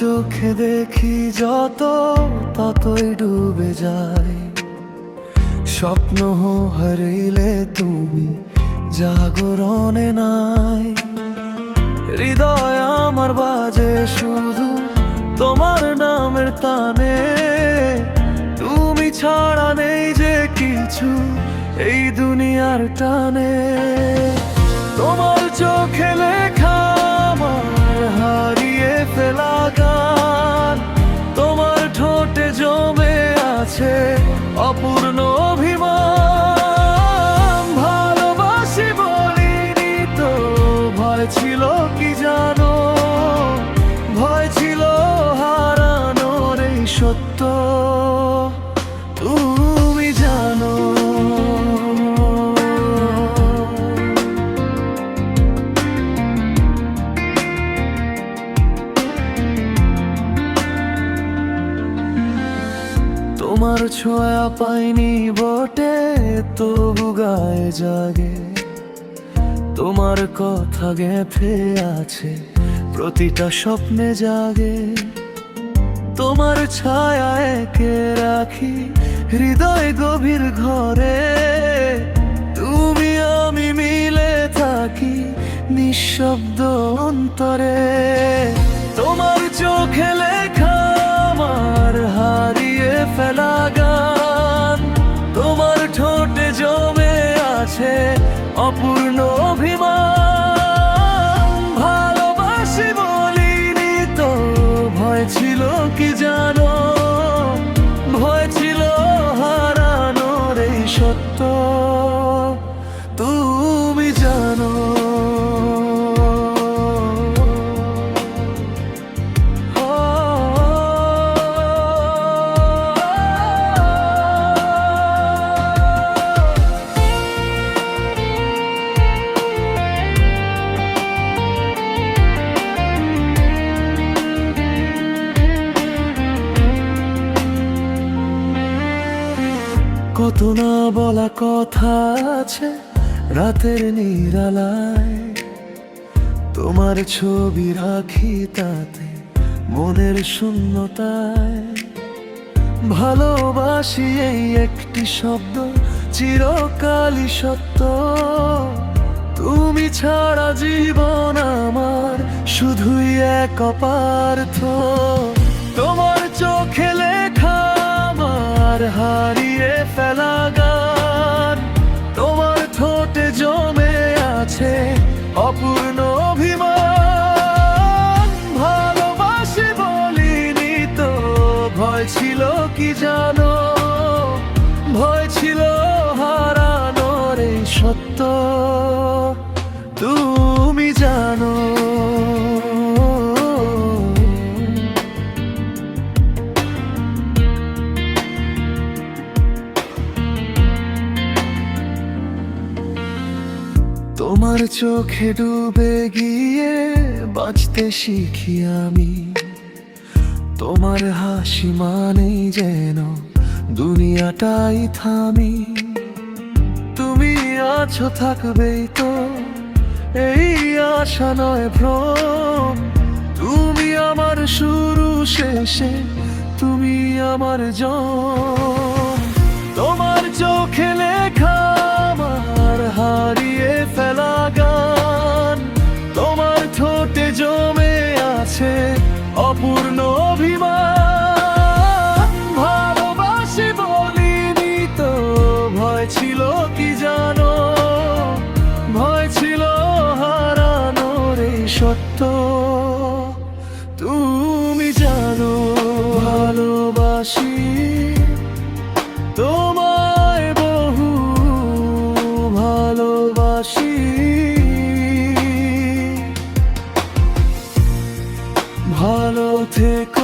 চোখে দেখি যত, ততই ডুবে যায়। স্বপ্ন হারিলে তুমি জাগরণে নাই। হৃদয় আমার বাজে শুধু তোমার নামের টানে তুমি ছাড়া নেই যে কিছু এই দুনিয়ার টানে। তোমার অপূর্ণ অভিমান। ভালোবাসি বলিনি তো ভয় ছিল কি জানো? ভয় ছিল হারানোর এই সত্য তোমার ছোঁয়া পাইনি বটে, তবু গায়ে জাগে। তোমার কথা গেঁথে আছে, প্রতিটা স্বপ্নে জাগে। তোমার ছায়া একে রাখি হৃদয় গভীর ঘরে। তুমি, আমি মিলে থাকি নিঃশব্দ অন্তরে। অপূর্ণ কত না বলা কথা আছে রাতের নিরালায়। তোমার ছবি রাখি তাতে মনের শূন্যতায়। ভালোবাসি এই একটি শব্দ, চিরকালই সত্য। তুমি ছাড়া জীবন আমার শুধুই এক অপার্থ। তোমার চোখে লেখা আমার হারিয়ে ফেলা গান। তোমার ঠোঁটে জমে আছে অপূর্ণ অভিমান। ভালোবাসি বলিনি তো, ভয় ছিল কি জানো? ভয় ছিল হারানোর এই সত্য। তুমি জানো তোমার চোখে ডুবে গিয়ে বাঁচতে শিখি আমি। তোমার হাসি মানেই যেন দুনিয়াটাই থামি। তুমি আছো, থাকবেই তো, এই আশা নয় ভ্রম। তুমি আমার শুরু শেষে, তুমি আমার জন অপূর্ণ থেকো